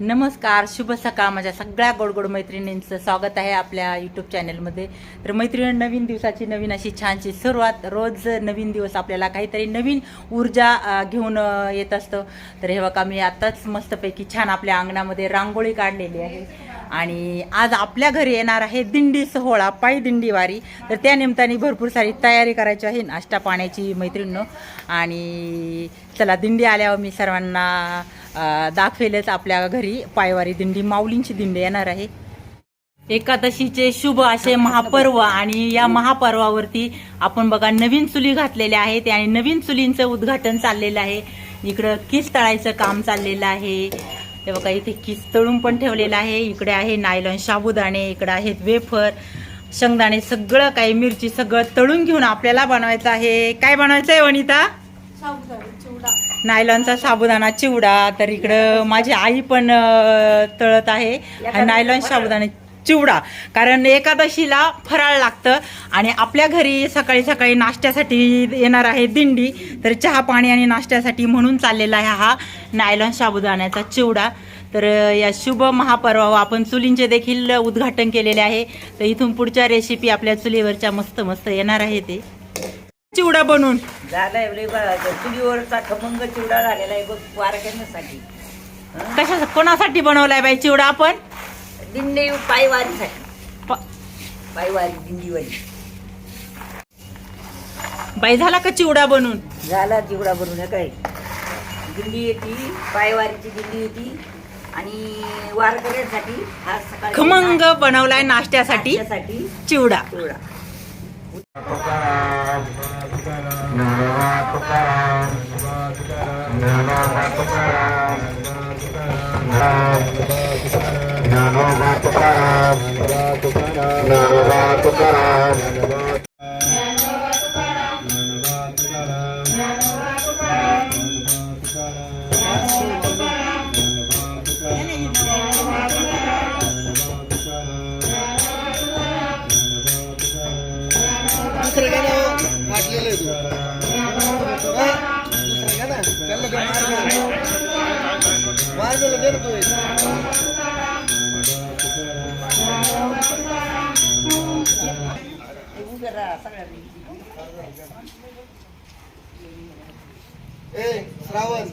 नमस्कार शुभ सकाळ माझ्या सगळ्या गोडगोड मैत्रिणींचं स्वागत आहे आपल्या यूट्यूब चॅनलमध्ये तर मैत्रिणी नवीन दिवसाची नवीन अशी छानशी सुरुवात. रोज नवीन दिवस आपल्याला काहीतरी नवीन ऊर्जा घेऊन येत असतं. तर हे बघा मी आत्ताच मस्तपैकी छान आपल्या अंगणामध्ये रांगोळी काढलेली आहे. आणि आज आपल्या घरी येणार आहे दिंडी सोहळा पायी दिंडी वारी. तर त्या निमित्ताने भरपूर सारी तयारी करायची आहे नाश्ता पाण्याची मैत्रिणीनं. आणि चला दिंडी आल्यावर मी सर्वांना दाखवेलच आपल्या घरी. पायवारी दिंडी माऊलींची दिंडी येणार आहे. एकादशीचे शुभ असे महापर्व आणि या महापर्वावरती आपण बघा नवीन चुली घातलेल्या आहेत आणि नवीन चुलींचं उद्घाटन चाललेलं आहे. इकडं किस तळायचं काम चाललेलं आहे. हे बघा इथे किस तळून पण ठेवलेलं आहे. इकडे आहे नायलॉन साबुदाणे इकडे आहेत वेफर शेंगदाणे सगळं काही मिरची सगळं तळून घेऊन आपल्याला बनवायचं आहे. काय बनवायचं आहे वनिता नायलॉनचा साबुदाणा चिवडा तर इकडं माझी आई पण तळत आहे. आणि नायलॉन साबुदाणा चिवडा. कारण एकादशीला फराळ लागतं आणि आपल्या घरी सकाळी सकाळी नाश्त्यासाठी येणार आहे दिंडी. तर चहा पाणी आणि नाश्त्यासाठी म्हणून चाललेला आहे हा नायलॉन साबुदाण्याचा चिवडा. तर या शुभ महापर्वावर आपण चुलींचे देखील उद्घाटन केलेले आहे. तर इथून पुढच्या रेसिपी आपल्या चुलीवरच्या मस्त मस्त येणार आहे ते. चिवडा बनवून. झालाय लय चुलीवरचा खमंग चिवडा झालेला आहे बघ वारकऱ्यांसाठी? कशा कोणासाठी बनवलाय बाई चिवडा आपण? दिंडी पायवारीसाठी. प- पायवारी दिंडीवारी बाई झाला का चिवडा बनवून? झाला चिवडा बनवून काय? दिंडी येते पायवारीची दिंडी येते आणि वारकऱ्यांसाठी हा सकाळी खमंग बनवलाय नाश्त्यासाठी नाश्त्यासाठी चिवडा. चिवडा. Nano Bhattacharya मार्ग. दे ए श्रावण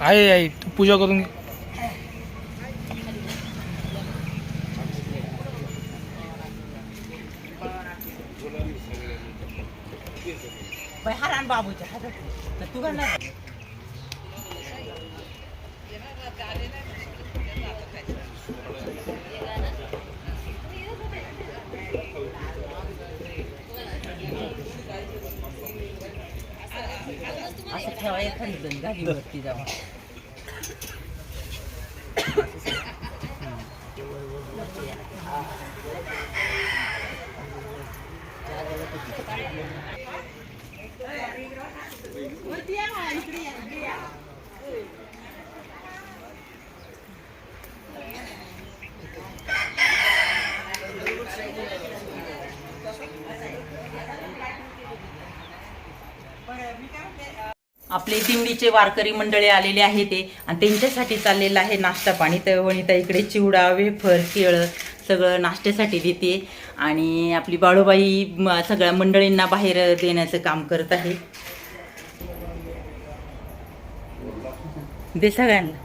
आहे आई तू पूजा करून आणि बाबूच्या हातात. तू का असं ठेवा एखादी गाडीवरती जावा Thank you. आपले दिंडीचे वारकरी मंडळी आलेले आहे ते. आणि त्यांच्यासाठी चाललेलं आहे नाश्ता पाणी. तर वणिता इकडे चिवडा वेफर केळं सगळं नाश्त्यासाठी देते. आणि आपली बाळूबाई सगळ्या मंडळींना बाहेर देण्याचं काम करत आहे. दे सगळ्यांना.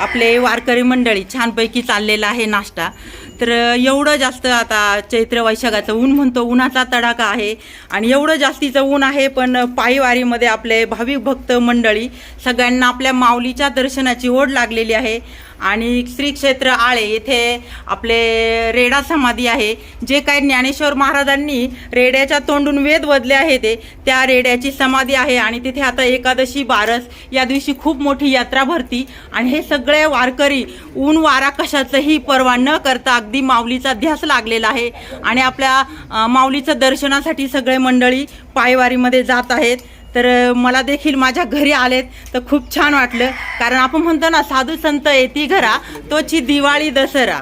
आपले वारकरी मंडळी छानपैकी चाललेला आहे नाश्ता. तर एवढं जास्त आता चैत्र वैशाखाचं ऊन म्हणतो उन्हाचा तडाखा आहे. आणि एवढं जास्तीचं ऊन आहे पण पायीवारीमध्ये आपले भाविक भक्त मंडळी सगळ्यांना आपल्या माऊलीच्या दर्शनाची ओढ लागलेली आहे. आणि श्री क्षेत्र आळे येथे आपले रेडा समाधी आहे. जे काही ज्ञानेश्वर महाराजांनी रेड्याच्या तोंडून वेद वदले आहे ते त्या रेड्याची समाधी आहे आणि तिथे आता एकादशी बारस या दिवशी खूप मोठी यात्रा भरती. आणि हे सगळे वारकरी ऊन वारा कशाचंही पर्वा न करता अगदी माऊलीचा ध्यास लागलेला आहे. आणि आपल्या माऊलीचं दर्शनासाठी सगळे मंडळी पायवारीमध्ये जात आहेत. तर मला देखील माझ्या घरी आलेत. तर खूप छान वाटलं. कारण आपण म्हणतो ना साधू संत येती घरा तोची दिवाळी दसरा.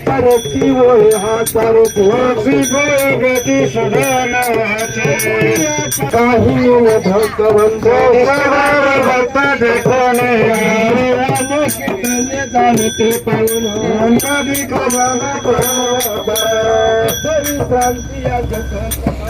परती होय हा सारो गती सुधानाची काही भक्तवंत भक्त देखणे जाणते पाहून कधी क्रांती या जगत